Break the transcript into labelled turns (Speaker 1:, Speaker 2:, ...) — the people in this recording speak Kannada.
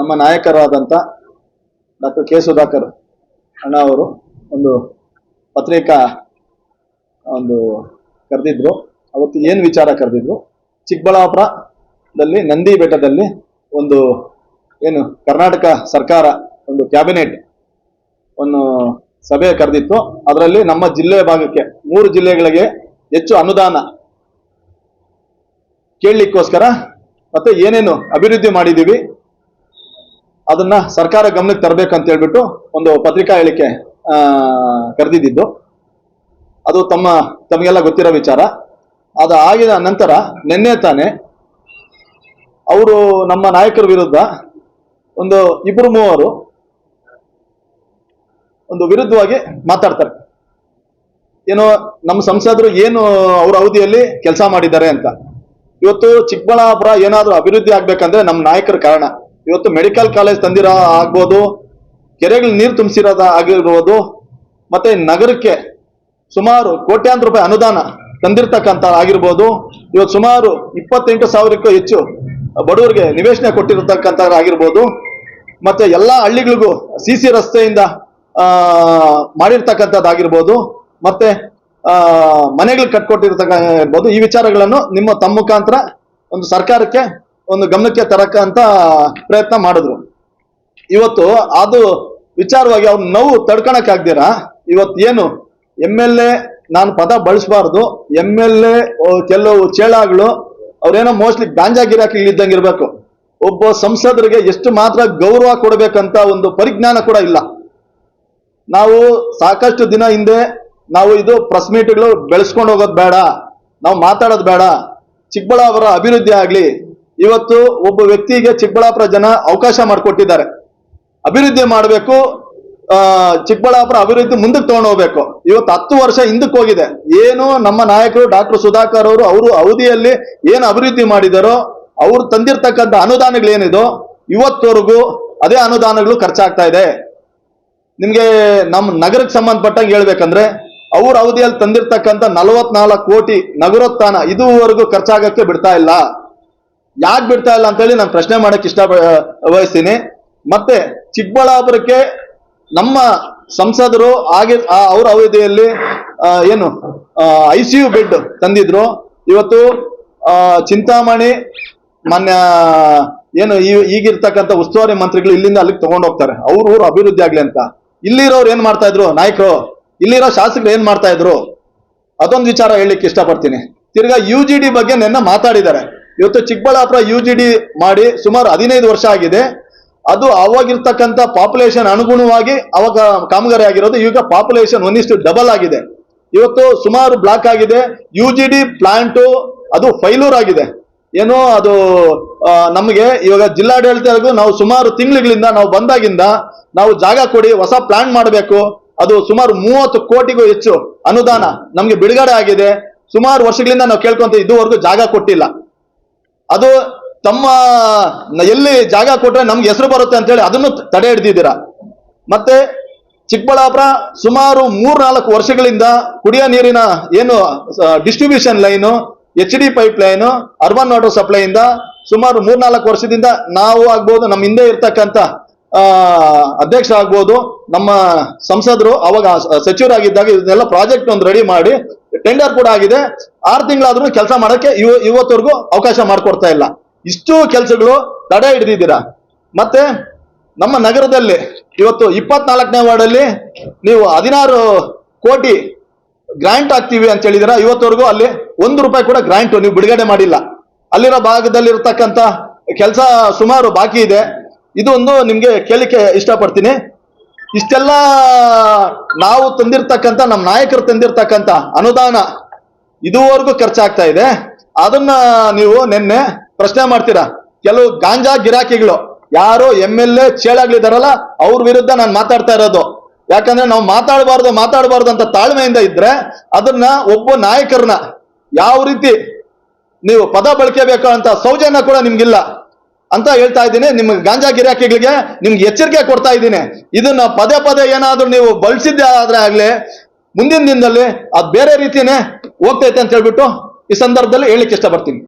Speaker 1: ನಮ್ಮ ನಾಯಕರಾದಂಥ ಡಾಕ್ಟರ್ ಕೆ ಸುಧಾಕರ್ ಅಣ್ಣ ಅವರು ಒಂದು ಪತ್ರಿಕಾ, ಒಂದು ಕರೆದಿದ್ರು. ಅವತ್ತು ಏನು ವಿಚಾರ ಕರೆದಿದ್ರು? ಚಿಕ್ಕಬಳ್ಳಾಪುರದಲ್ಲಿ, ನಂದಿ ಬೆಟ್ಟದಲ್ಲಿ ಒಂದು ಏನು ಕರ್ನಾಟಕ ಸರ್ಕಾರ ಒಂದು ಕ್ಯಾಬಿನೆಟ್ ಒಂದು ಸಭೆ ಕರೆದಿತ್ತು. ಅದರಲ್ಲಿ ನಮ್ಮ ಜಿಲ್ಲೆ ಭಾಗಕ್ಕೆ, ಮೂರು ಜಿಲ್ಲೆಗಳಿಗೆ ಹೆಚ್ಚು ಅನುದಾನ ಕೇಳಲಿಕ್ಕೋಸ್ಕರ ಮತ್ತೆ ಏನೇನು ಅಭಿವೃದ್ಧಿ ಮಾಡಿದೀವಿ ಅದನ್ನ ಸರ್ಕಾರ ಗಮನಕ್ಕೆ ತರಬೇಕು ಅಂತ ಹೇಳ್ಬಿಟ್ಟು ಒಂದು ಪತ್ರಿಕಾ ಹೇಳಿಕೆ ಕರೆದಿದ್ದು. ಅದು ತಮ್ಮ, ತಮಗೆಲ್ಲ ಗೊತ್ತಿರೋ ವಿಚಾರ. ಅದು ಆಗಿದ ನಂತರ ನಿನ್ನೆ ತಾನೆ ಅವರು ನಮ್ಮ ನಾಯಕರ ವಿರುದ್ಧ ಒಂದು ಇಬ್ಬರು ಮೂವರು ಒಂದು ವಿರುದ್ಧವಾಗಿ ಮಾತಾಡ್ತಾರೆ. ಏನೋ ನಮ್ಮ ಸಂಸದರು ಏನು ಅವ್ರ ಅವಧಿಯಲ್ಲಿ ಕೆಲಸ ಮಾಡಿದ್ದಾರೆ ಅಂತ. ಇವತ್ತು ಚಿಕ್ಕಬಳ್ಳಾಪುರ ಏನಾದರೂ ಅಭಿವೃದ್ಧಿ ಆಗ್ಬೇಕಂದ್ರೆ ನಮ್ಮ ನಾಯಕರ ಕಾರಣ. ಇವತ್ತು ಮೆಡಿಕಲ್ ಕಾಲೇಜ್ ತಂದಿರೋ ಆಗ್ಬೋದು, ಕೆರೆಗಳು ನೀರು ತುಂಬಿಸಿರೋದ ಆಗಿರ್ಬೋದು, ಮತ್ತೆ ನಗರಕ್ಕೆ ಸುಮಾರು ಕೋಟ್ಯಾಂತರ ರೂಪಾಯಿ ಅನುದಾನ ತಂದಿರ್ತಕ್ಕಂಥ ಆಗಿರ್ಬೋದು, ಇವತ್ತು ಸುಮಾರು ಇಪ್ಪತ್ತೆಂಟು ಸಾವಿರಕ್ಕೂ ಹೆಚ್ಚು ಬಡವರಿಗೆ ನಿವೇಶನ ಕೊಟ್ಟಿರತಕ್ಕಂಥ ಆಗಿರ್ಬೋದು, ಮತ್ತೆ ಎಲ್ಲ ಹಳ್ಳಿಗಳಿಗೂ ಸಿ ಸಿ ರಸ್ತೆಯಿಂದ ಮಾಡಿರ್ತಕ್ಕಂಥದ್ದಾಗಿರ್ಬೋದು ಮತ್ತೆ ಮನೆಗಳು ಕಟ್ಕೊಟ್ಟಿರ್ತಕ್ಕ, ಇರ್ಬೋದು, ಈ ವಿಚಾರಗಳನ್ನು ನಿಮ್ಮ ತಮ್ಮ ಮುಖಾಂತರ ಒಂದು ಸರ್ಕಾರಕ್ಕೆ ಒಂದು ಗಮನಕ್ಕೆ ತರಕ ಅಂತ ಪ್ರಯತ್ನ ಮಾಡಿದ್ರು. ಇವತ್ತು ಅದು ವಿಚಾರವಾಗಿ ಅವ್ರ ನೋವು ತಡ್ಕೊಳಕ್ಕಾಗ್ದಿರಾ ಇವತ್ತು ಏನು? ಎಂ ಎಲ್ ಎ ನಾನು ಪದ ಬಳಸಬಾರ್ದು. ಎಂ ಎಲ್ ಎ ಕೆಲವು ಚೇಳಾಗಳು, ಅವ್ರೇನೋ ಮೋಸ್ಟ್ಲಿ ಗಾಂಜಾ ಗಿರಾಕಿ ಇಲ್ಲಿದ್ದಂಗೆ ಇರ್ಬೇಕು ಒಬ್ಬ ಸಂಸದರಿಗೆ ಎಷ್ಟು ಮಾತ್ರ ಗೌರವ ಕೊಡಬೇಕಂತ ಒಂದು ಪರಿಜ್ಞಾನ ಕೂಡ ಇಲ್ಲ. ನಾವು ಸಾಕಷ್ಟು ದಿನ ಹಿಂದೆ ನಾವು ಇದು ಪ್ರೆಸ್ ಮೀಟ್ಗಳು ಬೆಳೆಸ್ಕೊಂಡು ಹೋಗೋದು ಬೇಡ. ನಾವು ಮಾತಾಡೋದು ಬೇಡ. ಚಿಕ್ಕಬಳ್ಳಾಪುರ ಅಭಿವೃದ್ಧಿ ಆಗ್ಲಿ ಇವತ್ತು ಒಬ್ಬ ವ್ಯಕ್ತಿಗೆ ಚಿಕ್ಕಬಳ್ಳಾಪುರ ಜನ ಅವಕಾಶ ಮಾಡಿಕೊಟ್ಟಿದ್ದಾರೆ. ಅಭಿವೃದ್ಧಿ ಮಾಡಬೇಕು ಚಿಕ್ಕಬಳ್ಳಾಪುರ ಅಭಿವೃದ್ಧಿ ಮುಂದಕ್ಕೆ ತಗೊಂಡು ಹೋಗ್ಬೇಕು. ಇವತ್ತು ಹತ್ತು ವರ್ಷ ಹಿಂದಕ್ಕೆ ಹೋಗಿದೆ. ಏನು ನಮ್ಮ ನಾಯಕರು ಡಾಕ್ಟರ್ ಸುಧಾಕರ್ ಅವರು ಅವರು ಅವಧಿಯಲ್ಲಿ ಏನು ಅಭಿವೃದ್ಧಿ ಮಾಡಿದಾರೋ, ಅವ್ರು ತಂದಿರ್ತಕ್ಕಂಥ ಅನುದಾನಗಳೇನಿದೋ, ಇವತ್ತವರೆಗೂ ಅದೇ ಅನುದಾನಗಳು ಖರ್ಚಾಗ್ತಾ ಇದೆ. ನಿಮ್ಗೆ ನಮ್ಮ ನಗರಕ್ಕೆ ಸಂಬಂಧಪಟ್ಟಂಗೆ ಹೇಳ್ಬೇಕಂದ್ರೆ, ಅವ್ರ ಅವಧಿಯಲ್ಲಿ ತಂದಿರ್ತಕ್ಕಂಥ ನಲವತ್ನಾಲ್ಕು ಕೋಟಿ ನಗರೋತ್ಥಾನ ಇದುವರೆಗೂ ಖರ್ಚಾಗಕ್ಕೆ ಬಿಡ್ತಾ ಇಲ್ಲ. ಯಾಕೆ ಬಿಡ್ತಾ ಇಲ್ಲ ಅಂತೇಳಿ ನಾನು ಪ್ರಶ್ನೆ ಮಾಡಕ್ ಇಷ್ಟ ವಹಿಸ್ತೀನಿ ಮತ್ತೆ ಚಿಕ್ಕಬಳ್ಳಾಪುರಕ್ಕೆ ನಮ್ಮ ಸಂಸದರು ಆಗಿ ಆ- ಅವ್ರ ಅವಧಿಯಲ್ಲಿ ಏನು ಐ ಸಿ ಯು ಬೆಡ್ ತಂದಿದ್ರು. ಇವತ್ತು ಚಿಂತಾಮಣಿ, ಮಾನ್ಯ, ಏನು, ಈ- ಈಗಿರ್ತಕ್ಕಂಥ ಉಸ್ತುವಾರಿ ಮಂತ್ರಿಗಳು ಇಲ್ಲಿಂದ ಅಲ್ಲಿಗೆ ತಗೊಂಡು ಹೋಗ್ತಾರೆ. ಅವ್ರ ಊರು ಅಭಿವೃದ್ಧಿ ಆಗ್ಲಿ ಅಂತ. ಇಲ್ಲಿರೋರು ಏನ್ ಮಾಡ್ತಾ ಇದ್ರು? ನಾಯಕರು, ಇಲ್ಲಿರೋ ಶಾಸಕರು ಏನ್ ಮಾಡ್ತಾ ಇದ್ರು? ಅದೊಂದು ವಿಚಾರ ಹೇಳಲಿಕ್ಕೆ ಇಷ್ಟಪಡ್ತೀನಿ. ತಿರ್ಗಾ ಯು ಜಿ ಡಿ ಬಗ್ಗೆ ನಿನ್ನೆ ಮಾತಾಡಿದ್ದಾರೆ. ಇವತ್ತು ಚಿಕ್ಕಬಳ್ಳಾಪುರ ಯು ಜಿ ಡಿ ಮಾಡಿ ಸುಮಾರು ಹದಿನೈದು ವರ್ಷ ಆಗಿದೆ. ಅದು ಅವಾಗಿರ್ತಕ್ಕಂಥ ಪಾಪ್ಯುಲೇಷನ್ ಅನುಗುಣವಾಗಿ ಅವಾಗ ಕಾಮಗಾರಿ ಆಗಿರೋದು, ಈಗ ಪಾಪ್ಯುಲೇಷನ್ ಒಂದಿಷ್ಟು ಡಬಲ್ ಆಗಿದೆ. ಇವತ್ತು ಸುಮಾರು ಬ್ಲಾಕ್ ಆಗಿದೆ. ಯು ಜಿ ಡಿ ಪ್ಲಾಂಟು ಅದು ಫೈಲೂರ್ ಆಗಿದೆ. ಏನೋ ಅದು ನಮಗೆ ಇವಾಗ ಜಿಲ್ಲಾಡಳಿತಗೂ ನಾವು ಸುಮಾರು ತಿಂಗಳುಗಳಿಂದ ನಾವು ಬಂದಾಗಿಂದ ನಾವು ಜಾಗ ಕೊಡಿ, ಹೊಸ ಪ್ಲಾನ್ ಮಾಡಬೇಕು. ಅದು ಸುಮಾರು ಮೂವತ್ತು ಕೋಟಿಗೂ ಹೆಚ್ಚು ಅನುದಾನ ನಮಗೆ ಬಿಡುಗಡೆ ಆಗಿದೆ. ಸುಮಾರು ವರ್ಷಗಳಿಂದ ನಾವು ಕೇಳ್ಕೊಂತ ಇದುವರೆಗೂ ಜಾಗ ಕೊಟ್ಟಿಲ್ಲ. ಅದು ತಮ್ಮ ಎಲ್ಲಿ ಜಾಗ ಕೊಟ್ರೆ ನಮ್ಗೆ ಹೆಸರು ಬರುತ್ತೆ ಅಂತ ಹೇಳಿ ಅದನ್ನು ತಡೆ ಹಿಡ್ದಿದ್ದೀರಾ. ಮತ್ತೆ ಚಿಕ್ಕಬಳ್ಳಾಪುರ ಸುಮಾರು ಮೂರ್ನಾಲ್ಕು ವರ್ಷಗಳಿಂದ ಕುಡಿಯೋ ನೀರಿನ ಏನು distribution line H D pipe line urban water supply ಇಂದ ಸುಮಾರು ಮೂರ್ನಾಲ್ಕು ವರ್ಷದಿಂದ ನಾವು ಆಗ್ಬೋದು ನಮ್ಮ ಹಿಂದೆ ಇರ್ತಕ್ಕಂಥ ಅಧ್ಯಕ್ಷ ಆಗ್ಬೋದು, ನಮ್ಮ ಸಂಸದರು ಅವಾಗ ಸಚಿವರಾಗಿದ್ದಾಗ ಇದನ್ನೆಲ್ಲ ಪ್ರಾಜೆಕ್ಟ್ ಒಂದು ರೆಡಿ ಮಾಡಿ ಟೆಂಡರ್ ಕೂಡ ಆಗಿದೆ. ಆರು ತಿಂಗಳಾದ್ರೂ ಕೆಲಸ ಮಾಡಕ್ಕೆ ಇವ, ಇವತ್ತವರೆಗೂ ಅವಕಾಶ ಮಾಡಿಕೊಡ್ತಾ ಇಲ್ಲ. ಇಷ್ಟು ಕೆಲಸಗಳು ತಡೆ ಹಿಡಿದಿದ್ದೀರಾ? ಮತ್ತೆ ನಮ್ಮ ನಗರದಲ್ಲಿ ಇವತ್ತು ಇಪ್ಪತ್ನಾಲ್ಕನೇ ವಾರ್ಡಲ್ಲಿ ನೀವು ಹದಿನಾರು ಕೋಟಿ ಗ್ರಾಂಟ್ ಆಗ್ತೀವಿ ಅಂತ ಹೇಳಿದಿರ ಇವತ್ತವರೆಗೂ ಅಲ್ಲಿ ಒಂದು ರೂಪಾಯಿ ಕೂಡ ಗ್ರಾಂಟ್ ನೀವು ಬಿಡುಗಡೆ ಮಾಡಿಲ್ಲ. ಅಲ್ಲಿರೋ ಭಾಗದಲ್ಲಿ ಇರತಕ್ಕಂತ ಕೆಲಸ ಸುಮಾರು ಬಾಕಿ ಇದೆ. ಇದೊಂದು ನಿಮಗೆ ಕೇಳಿಕೆ ಇಷ್ಟಪಡ್ತೀನಿ. ಇಷ್ಟೆಲ್ಲ ನಾವು ತಂದಿರ್ತಕ್ಕಂಥ ನಮ್ಮ ನಾಯಕರು ತಂದಿರ್ತಕ್ಕಂಥ ಅನುದಾನ ಇದುವರೆಗೂ ಖರ್ಚಾಗ್ತಾ ಇದೆ. ಅದನ್ನ ನೀವು ನಿನ್ನೆ ಪ್ರಶ್ನೆ ಮಾಡ್ತೀರಾ? ಕೆಲವು ಗಾಂಜಾ ಗಿರಾಕಿಗಳು, ಯಾರು ಎಂ ಎಲ್ ಎ ಚೇಳಾಗ್ಲಿದಾರಲ್ಲ, ಅವ್ರ ವಿರುದ್ಧ ನಾನು ಮಾತಾಡ್ತಾ ಇರೋದು. ಯಾಕಂದ್ರೆ ನಾವು ಮಾತಾಡಬಾರ್ದು ಮಾತಾಡಬಾರ್ದು ಅಂತ ತಾಳ್ಮೆಯಿಂದ ಇದ್ರೆ ಅದನ್ನ ಒಬ್ಬ ನಾಯಕರನ್ನ ಯಾವ ರೀತಿ ನೀವು ಪದ ಬಳಕೆ ಬೇಕು ಅಂತ ಸೌಜನ್ಯ ಕೂಡ ನಿಮ್ಗಿಲ್ಲ. ಅಂತ ಹೇಳ್ತಾ ಇದ್ದೀನಿ. ನಿಮ್ಗೆ ಗಾಂಜಾ ಗಿರಾಕಿಗಳಿಗೆ ನಿಮ್ಗೆ ಎಚ್ಚರಿಕೆ ಕೊಡ್ತಾ ಇದ್ದೀನಿ. ಇದನ್ನ ಪದೇ ಪದೇ ಏನಾದ್ರೂ ನೀವು ಬಳಸಿದ್ದೆ ಆದ್ರೆ ಆಗ್ಲಿ, ಮುಂದಿನ ದಿನದಲ್ಲಿ ಅದು ಬೇರೆ ರೀತಿನೇ ಹೋಗ್ತೈತೆ ಅಂತ ಹೇಳ್ಬಿಟ್ಟು ಈ ಸಂದರ್ಭದಲ್ಲಿ ಹೇಳಿಕ್ಕೆ ಇಷ್ಟಪಡ್ತೀನಿ.